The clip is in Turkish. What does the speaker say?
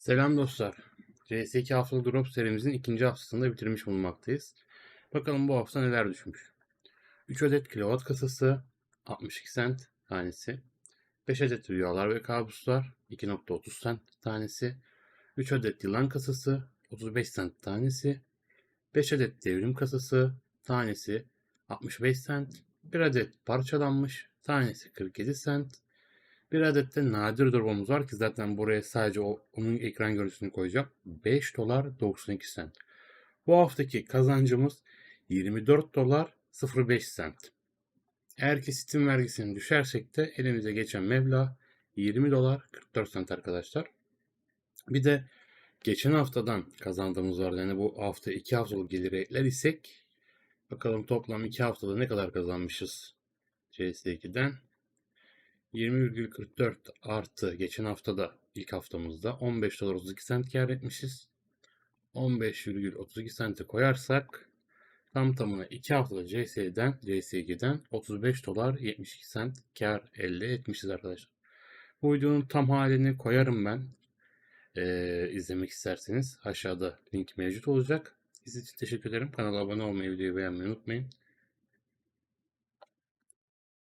Selam dostlar. CS2 haftalık drop serimizin ikinci haftasında bitirmiş bulunmaktayız. Bakalım bu hafta neler düşmüş. 3 adet kilowatt kasası 62 cent tanesi. 5 adet rüyalar ve kabuslar 2.30 cent tanesi. 3 adet yılan kasası 35 cent tanesi. 5 adet devrim kasası tanesi 65 cent. 1 adet parçalanmış tanesi 47 cent. Bir adet de nadir durumumuz var ki zaten buraya sadece onun ekran görüntüsünü koyacağım. 5 dolar 92 cent. Bu haftaki kazancımız 24 dolar 05 cent. Eğer ki Steam vergisini düşersek de elimize geçen meblağ 20 dolar 44 cent arkadaşlar. Bir de geçen haftadan kazandığımız var. Yani bu hafta 2 haftalık geliri ekler isek bakalım toplam 2 haftada ne kadar kazanmışız CS2'den. 20,44 artı geçen haftada ilk haftamızda 15 dolar 32 cent kar etmişiz. 15,32 sente koyarsak tam tamına 2 haftada CS'den CS2'den 35 dolar 72 cent kar elde etmişiz arkadaşlar. Bu videonun tam halini koyarım ben. Ee, izlemek isterseniz aşağıda link mevcut olacak. İzlediğiniz için teşekkür ederim. Kanala abone olmayı, videoyu beğenmeyi unutmayın.